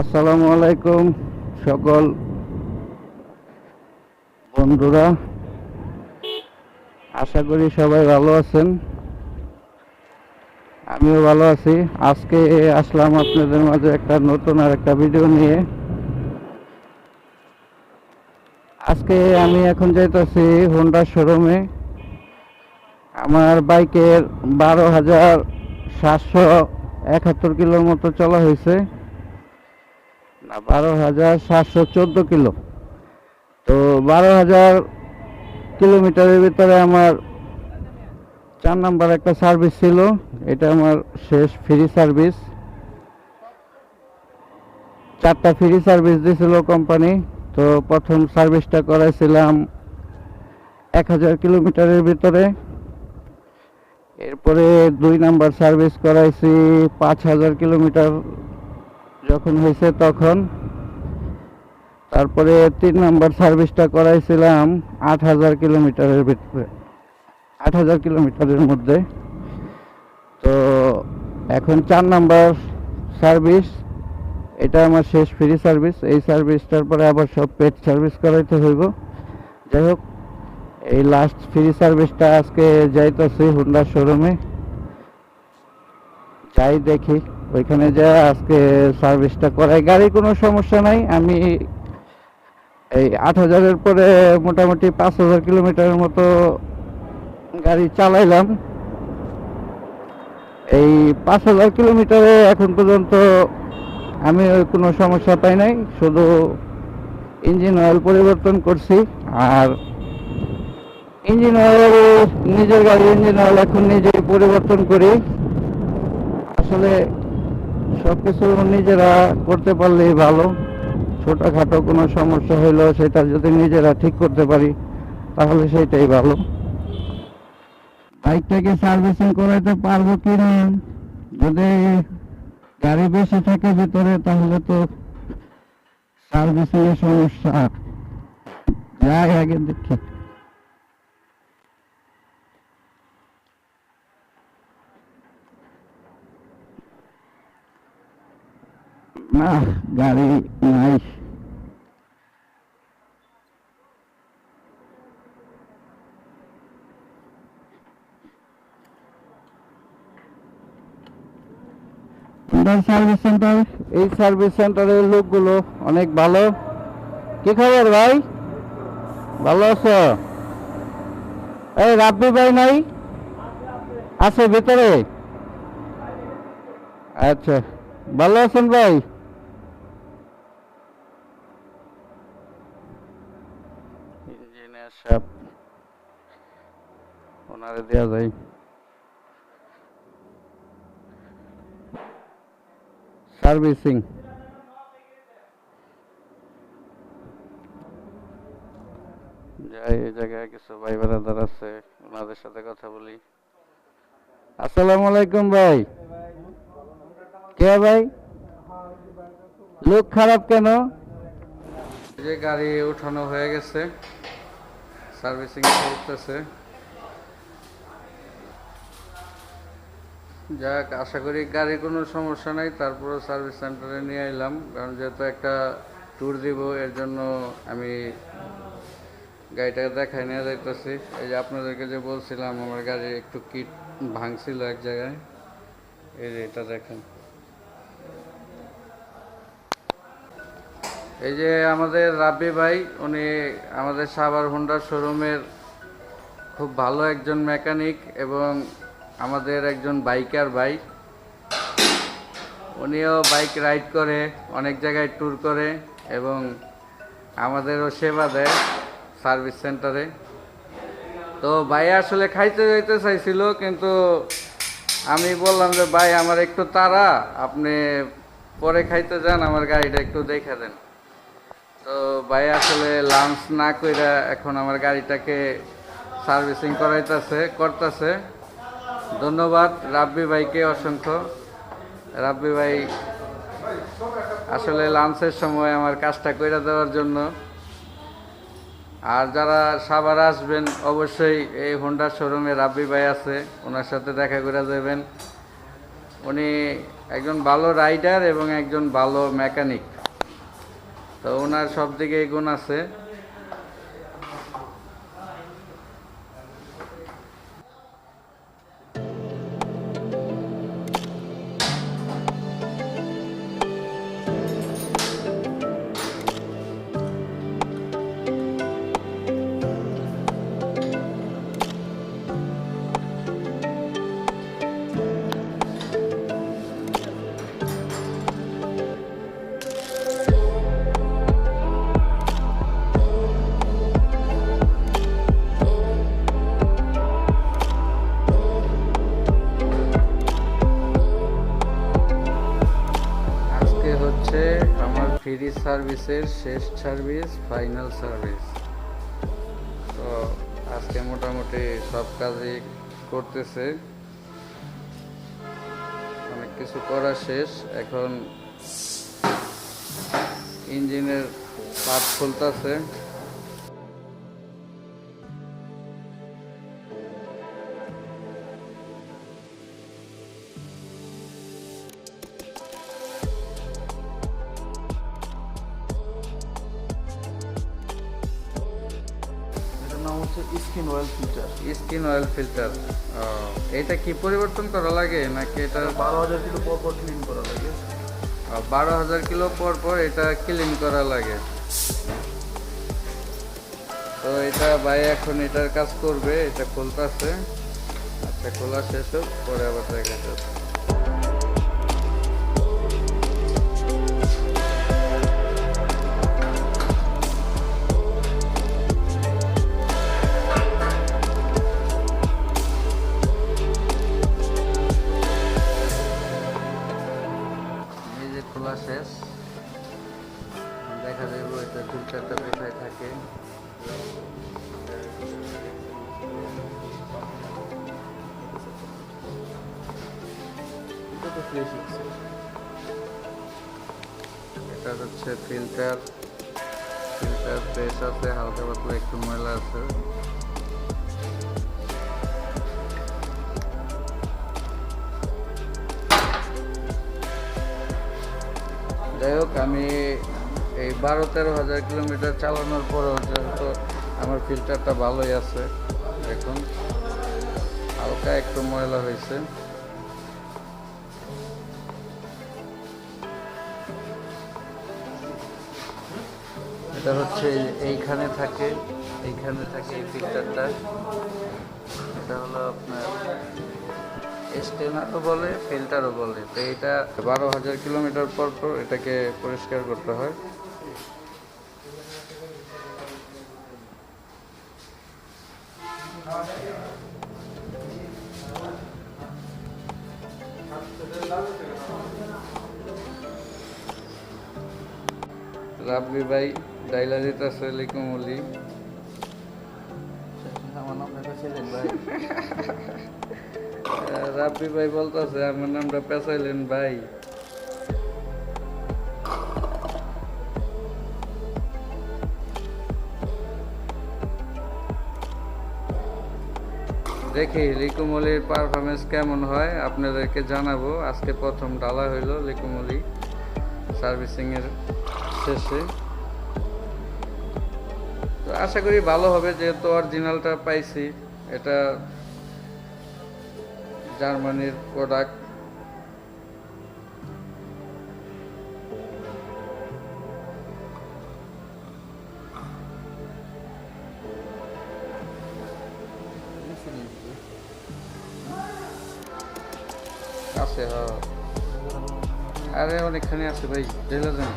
আসসালামু আলাইকুম সকল বন্ধুরা। আশা করি সবাই ভালো আছেন। আমিও ভালো আছি। আজকে আসলাম আপনাদের মাঝে একটা নতুন আর একটা ভিডিও নিয়ে। আজকে আমি এখন যাইতেছি হোন্ডা শোরুমে আমার বাইকের বারো হাজার সাতশো একাত্তর কিলোর মতো চলা হয়েছে। বারো হাজার সাতশো চোদ্দ কিলো। তো বারো হাজার কিলোমিটারের ভিতরে আমার চার নাম্বার একটা সার্ভিস ছিল। এটা আমার শেষ ফ্রি সার্ভিস। চারটা ফ্রি সার্ভিস দিয়েছিল কোম্পানি। তো প্রথম সার্ভিসটা করাইছিলাম এক হাজার কিলোমিটারের ভিতরে। এরপরে দুই নাম্বার সার্ভিস করাইছি পাঁচ হাজার কিলোমিটার যখন হয়েছে তখন, তারপরে তিন নম্বর সার্ভিসটা করাইছিলাম আট হাজার কিলোমিটারের ভিতরে, আট হাজার কিলোমিটারের মধ্যে। তো এখন চার নাম্বার সার্ভিস, এটা আমার শেষ ফ্রি সার্ভিস। এই সার্ভিসটার পরে আবার সব পেড সার্ভিস করাইতে হইব। যাই হোক, এই লাস্ট ফ্রি সার্ভিসটা আজকে যাইতেছি হুন্ডা শোরুমে যাই দেখি। ওইখানে যা আজকে সার্ভিসটা করাই গাড়ির কোনো সমস্যা নাই। আমি এই আট হাজারের পরে মোটামুটি পাঁচ হাজার কিলোমিটারের মতো গাড়ি চালাইলাম। এই পাঁচ হাজার কিলোমিটারে এখন পর্যন্ত আমি কোনো সমস্যা পাই নাই, শুধু ইঞ্জিন অয়েল পরিবর্তন করছি আর ইঞ্জিন অয়েল নিজের গাড়ি ইঞ্জিন অয়েল এখন নিজেই পরিবর্তন করি। আসলে সব কিছু নিজেরা করতে পারলেই ভালো। ছোটোখাটো কোনো সমস্যা হইলেও সেটা যদি নিজেরা ঠিক করতে পারি, তাহলে সেটাই ভালো। বাইকটাকে সার্ভিসিং করাইতে পারব কি না? যদি গাড়ি বেশি থাকে ভিতরে, তাহলে তো সার্ভিসিং এর সমস্যা। যাই আগে দেখি। না গাড়ি নাই। সার্ভিস সেন্টার এই সার্ভিস সেন্টারের লোকগুলো অনেক ভালো। কি খবর ভাই? ভালো আছো? এই রাব্বি ভাই নাই? আছে ভিতরে? আচ্ছা ভালো আছেন ভাই? সাহেব। ওনারে দেওয়া যায়। সার্ভিসিং। যাই, এই জায়গায় কিছু ভাই বেড়াদার আছে, ওনাদের সাথে কথা বলি। আসসালামু আলাইকুম ভাই। কে ভাই? লোক খারাপ কেন? যে গাড়ি উঠানো হয়ে গেছে। সার্ভিসিং চলতেছে। যাক, আশা করি গাড়ির কোনো সমস্যা নাই তারপরে সার্ভিস সেন্টারে নিয়ে এলাম। কারণ যেহেতু একটা ট্যুর দিব, এর জন্য আমি গাড়িটাকে দেখাই নিয়ে যাইতেছি। এই যে আপনাদেরকে যে বলছিলাম, আমার গাড়ি একটু কিট ভাঙছিল এক জায়গায়। এই যে এটা দেখেন। এই যে আমাদের রাব্বি ভাই, উনি আমাদের সাভার হোন্ডার শোরুমের খুব ভালো একজন মেকানিক এবং আমাদের একজন বাইকার ভাই। উনিও বাইক রাইড করে, অনেক জায়গায় ট্যুর করে এবং আমাদেরও সেবা দেয় সার্ভিস সেন্টারে। তো ভাই আসলে খাইতে যাইতে চাইছিল, কিন্তু আমি বললাম যে, ভাই, আমার একটু তাড়া, আপনি পরে খাইতে যান, আমার গাড়িটা একটু দেখে দেন। তো ভাই আসলে লাঞ্চ না কইরা এখন আমার গাড়িটাকে সার্ভিসিং করাইতেছে, করতেছে। ধন্যবাদ রাব্বি ভাইকে অসংখ্য। রাব্বি ভাই আসলে লাঞ্চের সময় আমার কাজটা কইরা দেওয়ার জন্য। আর যারা সাভার আসবেন, অবশ্যই এই হোন্ডা শোরুমে রাব্বি ভাই আছে, ওনার সাথে দেখা করে দেবেন। উনি একজন ভালো রাইডার এবং একজন ভালো মেকানিক তো ওনার সব দিকে গুণ আছে। ফ্রি সার্ভিসের শেষ সার্ভিস, ফাইনাল সার্ভিস। তো আজকে মোটামুটি সব কাজই করতেছে। অনেক কিছু করা শেষ। এখন ইঞ্জিনের পাত খুলতেছে। হচ্ছে skin oil filter skin oil filter এটা কি পরিবর্তন করা লাগে নাকি এটা বারো হাজার কিলো পর পর ক্লিন করা লাগে। বারো হাজার কিলো পর পর এটা ক্লিন করা লাগে। তো এটা ভাই এখন এটার কাজ করবে এটা খুলতেছে। আচ্ছা খোলা শেষ হোক পরে আবার দেখা যাবে। শেষ দেখা যাবে এটা ফিল্টারটা কোথায় থাকে। এটা হচ্ছে ফিল্টার ফিল্টার ফ্রেশ আছে, হালকা পাতলা একটু ময়লা আছে। যাই হোক, আমি এই বারো তেরো হাজার কিলোমিটার চালানোর পরেও যেহেতু আমার ফিল্টারটা ভালোই আছে, এখন হালকা একটু ময়লা হয়েছে। এটা হচ্ছে এইখানে থাকে এইখানে থাকে এই ফিল্টারটা। এটা হলো আপনার স্টেনারও বলে, ফিল্টারও বলে। তো এটা বারো হাজার কিলোমিটার পর পর এটাকে পরিষ্কার করতে হয়। রাব্বি ভাই, ডাইলা দিতেছে লিকুমলি আমার রাব্বি ভাই বলতেছে, আমার নামটা পেঁচাইলেন ভাই। দেখি, লিকুমলির পারফরমেন্স কেমন হয়? আপনাদেরকে জানাব। আজকে প্রথম ডালা হইল লিকুমলি সার্ভিসিং এর শেষে। আশা করি ভালো হবে, যেহেতু অরিজিনালটা পাইছি। এটা জার্মানির প্রোডাক্ট। আছে আরে অনেকখানি আছে ভাই ঢেলে দেন।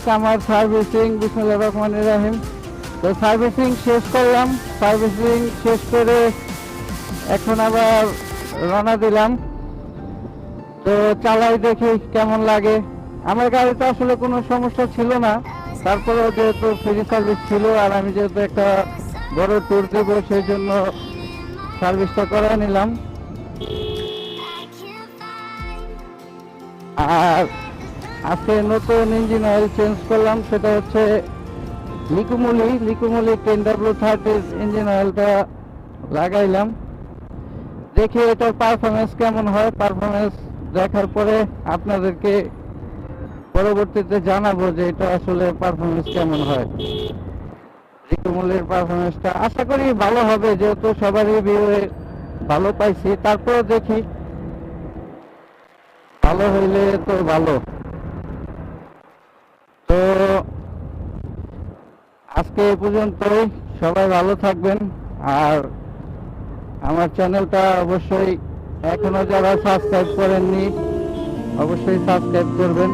হোক আমার সার্ভিসিং বিসমুল্লাহ রহমান রাহিম তো সার্ভিসিং শেষ করলাম। সার্ভিসিং শেষ করে এখন আবার রওনা দিলাম। তো চালাই দেখি কেমন লাগে। আমার গাড়িতে আসলে কোনো সমস্যা ছিল না। তারপরেও যেহেতু ফ্রি সার্ভিস ছিল আর আমি যেহেতু একটা বড় ট্যুর দেব সেই জন্য সার্ভিসটা করাই নিলাম। আর আজকে নতুন ইঞ্জিন অয়েল চেঞ্জ করলাম, সেটা হচ্ছে Liqui Moly Liqui Moly ten W থার্টির engine অয়েলটা লাগাইলাম। দেখি এটার পারফরমেন্স কেমন হয়। পারফরমেন্স দেখার পরে আপনাদেরকে পরবর্তীতে জানাব যে এটা আসলে পারফরমেন্স কেমন হয়। লিকুমুলির পারফরমেন্সটা আশা করি ভালো হবে, যেহেতু সবারই ভিউয়ে ভালো পাইছি। তারপরে দেখি, ভালো হইলে তো ভালো। তো আজকে এ পর্যন্তই। সবাই ভালো থাকবেন। আর আমার চ্যানেলটা অবশ্যই এখনও যারা সাবস্ক্রাইব করেননি, অবশ্যই সাবস্ক্রাইব করবেন।